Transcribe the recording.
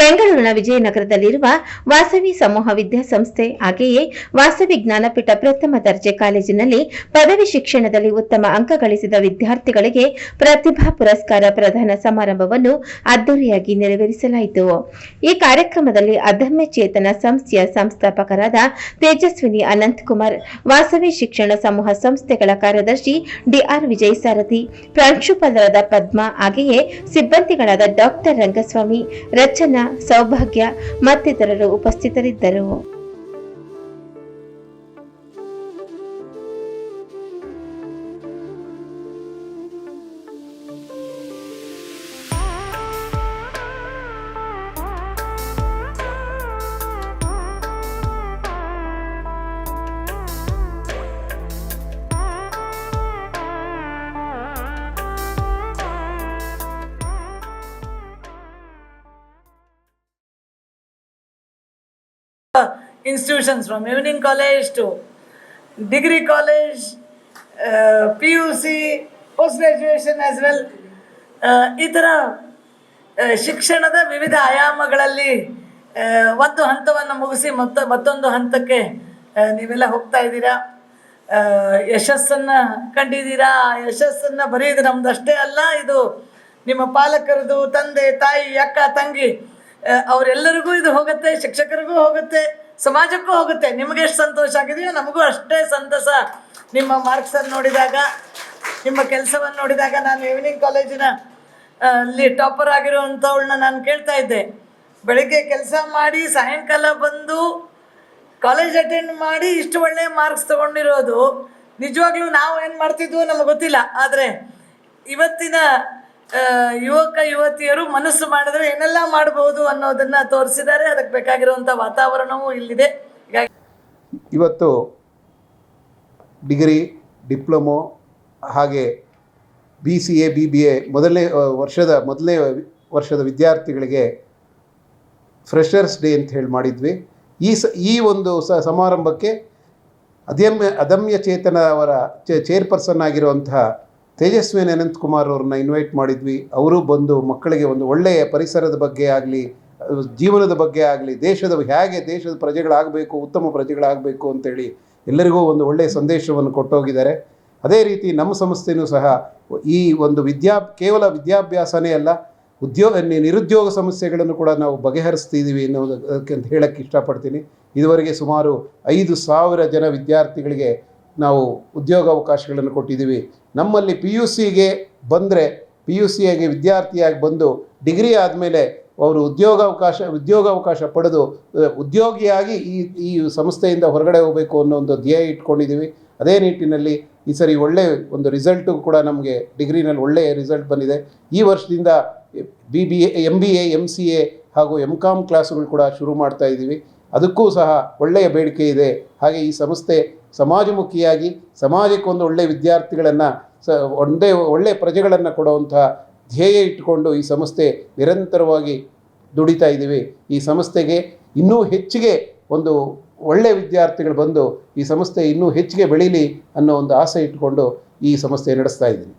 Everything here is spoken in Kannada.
ಬೆಂಗಳೂರಿನ ವಿಜಯನಗರದಲ್ಲಿರುವ ವಾಸವಿ ಸಮೂಹ ವಿದ್ಯಾಸಂಸ್ಥೆ, ಹಾಗೆಯೇ ವಾಸವಿ ಜ್ಞಾನಪೀಠ ಪ್ರಥಮ ದರ್ಜೆ ಕಾಲೇಜಿನಲ್ಲಿ ಪದವಿ ಶಿಕ್ಷಣದಲ್ಲಿ ಉತ್ತಮ ಅಂಕ ಗಳಿಸಿದ ವಿದ್ಯಾರ್ಥಿಗಳಿಗೆ ಪ್ರತಿಭಾ ಪುರಸ್ಕಾರ ಪ್ರದಾನ ಸಮಾರಂಭವನ್ನು ಅದ್ದೂರಿಯಾಗಿ ನೆರವೇರಿಸಲಾಯಿತು. ಈ ಕಾರ್ಯಕ್ರಮದಲ್ಲಿ ಅದಮ್ಯ ಚೇತನ ಸಂಸ್ಥೆಯ ಸಂಸ್ಥಾಪಕರಾದ ತೇಜಸ್ವಿನಿ ಅನಂತಕುಮಾರ್, ವಾಸವಿ ಶಿಕ್ಷಣ ಸಮೂಹ ಸಂಸ್ಥೆಗಳ ಕಾರ್ಯದರ್ಶಿ ಡಿಆರ್ ವಿಜಯ್ ಸಾರಥಿ ಪ್ರಾಂಶುಪಾಲರಾದ ಪದ್ಮ, ಹಾಗೆಯೇ ಸಿಬ್ಬಂದಿಗಳಾದ ಡಾಕ್ಟರ್ ರಂಗಸ್ವಾಮಿ, ರಚನಾ ಸೌಭಾಗ್ಯ ಮತ್ತಿತರರು ಉಪಸ್ಥಿತರಿದ್ದರು. Institutions from evening college to degree college, uh, PUC, post graduation as well. Uh, ಈ ಥರ ಶಿಕ್ಷಣದ ವಿವಿಧ ಆಯಾಮಗಳಲ್ಲಿ ಒಂದು ಹಂತವನ್ನು ಮುಗಿಸಿ ಮತ್ತ ಮತ್ತೊಂದು ಹಂತಕ್ಕೆ ನೀವೆಲ್ಲ ಹೋಗ್ತಾ ಇದ್ದೀರಾ ಯಶಸ್ಸನ್ನು ಕಂಡಿದ್ದೀರಾ ಯಶಸ್ಸನ್ನ ಬರೀ ಇದು ನಮ್ದಷ್ಟೇ ಅಲ್ಲ ಇದು ನಿಮ್ಮ ಪಾಲಕರದು ತಂದೆ ತಾಯಿ ಅಕ್ಕ ತಂಗಿ ಅವರೆಲ್ಲರಿಗೂ ಇದು ಹೋಗುತ್ತೆ, ಶಿಕ್ಷಕರಿಗೂ ಹೋಗುತ್ತೆ, ಸಮಾಜಕ್ಕೂ ಹೋಗುತ್ತೆ. ನಿಮಗೆ ಎಷ್ಟು ಸಂತೋಷ ಆಗಿದೆಯೋ ನಮಗೂ ಅಷ್ಟೇ ಸಂತಸ. ನಿಮ್ಮ ಮಾರ್ಕ್ಸನ್ನು ನೋಡಿದಾಗ, ನಿಮ್ಮ ಕೆಲಸವನ್ನು ನೋಡಿದಾಗ ನಾನು ಈವ್ನಿಂಗ್ ಕಾಲೇಜಿನ ಅಲ್ಲಿ ಟಾಪರ್ ಆಗಿರುವಂಥವಳನ್ನ ನಾನು ಕೇಳ್ತಾ ಇದ್ದೆ. ಬೆಳಿಗ್ಗೆ ಕೆಲಸ ಮಾಡಿ, ಸಾಯಂಕಾಲ ಬಂದು ಕಾಲೇಜ್ ಅಟೆಂಡ್ ಮಾಡಿ ಇಷ್ಟು ಒಳ್ಳೆ ಮಾರ್ಕ್ಸ್ ತೊಗೊಂಡಿರೋದು. ನಿಜವಾಗ್ಲೂ ನಾವು ಏನು ಮಾಡ್ತಿದ್ವು ನಮಗೆ ಗೊತ್ತಿಲ್ಲ. ಆದರೆ ಇವತ್ತಿನ ಯುವಕ, ಯುವತಿಯರು ಮನಸ್ಸು ಮಾಡಿದ್ರೆ ಏನೆಲ್ಲ ಮಾಡಬಹುದು ಅನ್ನೋದನ್ನ ತೋರಿಸಿದ್ದಾರೆ. ಅದಕ್ಕೆ ಬೇಕಾಗಿರುವಂಥ ವಾತಾವರಣವೂ ಇಲ್ಲಿದೆ. ಇವತ್ತು ಡಿಗ್ರಿ, ಡಿಪ್ಲೊಮೊ ಹಾಗೆ B C A, B B A ಮೊದಲನೇ ವರ್ಷದ ಮೊದಲನೇ ವರ್ಷದ ವಿದ್ಯಾರ್ಥಿಗಳಿಗೆ ಫ್ರೆಷರ್ಸ್ ಡೇ ಅಂತ ಹೇಳಿ ಮಾಡಿದ್ವಿ. ಈ ಸ, ಈ ಒಂದು ಸ, ಸಮಾರಂಭಕ್ಕೆ ಅದಮ್ಯ ಅದಮ್ಯ ಚೇತನ ಅವರ ಚೇರ್ಪರ್ಸನ್ ಆಗಿರುವಂತಹ ತೇಜಸ್ವಿನಿ ಅನಂತಕುಮಾರ್ ಅವ್ರನ್ನ ಇನ್ವೈಟ್ ಮಾಡಿದ್ವಿ. ಅವರು ಬಂದು ಮಕ್ಕಳಿಗೆ ಒಂದು ಒಳ್ಳೆಯ ಪರಿಸರದ ಬಗ್ಗೆ ಆಗಲಿ, ಜೀವನದ ಬಗ್ಗೆ ಆಗಲಿ, ದೇಶದ ಹೇಗೆ ದೇಶದ ಪ್ರಜೆಗಳಾಗಬೇಕು, ಉತ್ತಮ ಪ್ರಜೆಗಳಾಗಬೇಕು ಅಂತೇಳಿ ಎಲ್ಲರಿಗೂ ಒಂದು ಒಳ್ಳೆಯ ಸಂದೇಶವನ್ನು ಕೊಟ್ಟೋಗಿದ್ದಾರೆ. ಅದೇ ರೀತಿ ನಮ್ಮ ಸಂಸ್ಥೆಯೂ ಸಹ ಈ ಒಂದು ವಿದ್ಯಾ, ಕೇವಲ ವಿದ್ಯಾಭ್ಯಾಸನೇ ಅಲ್ಲ ಉದ್ಯೋಗ ನಿರುದ್ಯೋಗ ಸಮಸ್ಯೆಗಳನ್ನು ಕೂಡ ನಾವು ಬಗೆಹರಿಸ್ತಿದ್ದೀವಿ ಅನ್ನೋದಕ್ಕೆ ಅಂತ ಹೇಳಕ್ಕೆ ಇಷ್ಟಪಡ್ತೀನಿ. ಇದುವರೆಗೆ ಸುಮಾರು ಐದು ಸಾವಿರ ಜನ ವಿದ್ಯಾರ್ಥಿಗಳಿಗೆ ನಾವು ಉದ್ಯೋಗಾವಕಾಶಗಳನ್ನು ಕೊಟ್ಟಿದ್ದೀವಿ. ನಮ್ಮಲ್ಲಿ ಪಿ ಯು ಸಿಗೆ ಬಂದರೆ ಪಿ ಯು ಸಿಯಾಗಿ ವಿದ್ಯಾರ್ಥಿಯಾಗಿ ಬಂದು ಡಿಗ್ರಿ ಆದಮೇಲೆ ಅವರು ಉದ್ಯೋಗಾವಕಾಶ ಉದ್ಯೋಗಾವಕಾಶ ಪಡೆದು ಉದ್ಯೋಗಿಯಾಗಿ ಈ ಈ ಸಂಸ್ಥೆಯಿಂದ ಹೊರಗಡೆ ಹೋಗಬೇಕು ಅನ್ನೋ ಒಂದು ಧ್ಯೇಯ ಇಟ್ಕೊಂಡಿದ್ದೀವಿ. ಅದೇ ನಿಟ್ಟಿನಲ್ಲಿ ಈ ಸರಿ ಒಳ್ಳೆ ಒಂದು ರಿಸಲ್ಟು ಕೂಡ ನಮಗೆ ಡಿಗ್ರಿನಲ್ಲಿ ಒಳ್ಳೆಯ ರಿಸಲ್ಟ್ ಬಂದಿದೆ. ಈ ವರ್ಷದಿಂದ B B A M B A M C A ಹಾಗೂ ಎಂ ಕಾಮ್ ಕ್ಲಾಸುಗಳು ಕೂಡ ಶುರು ಮಾಡ್ತಾ ಇದ್ದೀವಿ. ಅದಕ್ಕೂ ಸಹ ಒಳ್ಳೆಯ ಬೇಡಿಕೆ ಇದೆ. ಹಾಗೆ ಈ ಸಂಸ್ಥೆ ಸಮಾಜಮುಖಿಯಾಗಿ ಸಮಾಜಕ್ಕೊಂದು ಒಳ್ಳೆಯ ವಿದ್ಯಾರ್ಥಿಗಳನ್ನು ಸ, ಒಂದೇ ಒಳ್ಳೆಯ ಪ್ರಜೆಗಳನ್ನು ಕೊಡುವಂಥ ಧ್ಯೇಯ ಇಟ್ಟುಕೊಂಡು ಈ ಸಂಸ್ಥೆ ನಿರಂತರವಾಗಿ ದುಡಿತಾ ಇದ್ದೀವಿ. ಈ ಸಂಸ್ಥೆಗೆ ಇನ್ನೂ ಹೆಚ್ಚಿಗೆ ಒಂದು ಒಳ್ಳೆಯ ವಿದ್ಯಾರ್ಥಿಗಳು ಬಂದು ಈ ಸಂಸ್ಥೆ ಇನ್ನೂ ಹೆಚ್ಚಿಗೆ ಬೆಳೀಲಿ ಅನ್ನೋ ಒಂದು ಆಸೆ ಇಟ್ಟುಕೊಂಡು ಈ ಸಂಸ್ಥೆ ನಡೆಸ್ತಾ ಇದ್ದೀನಿ.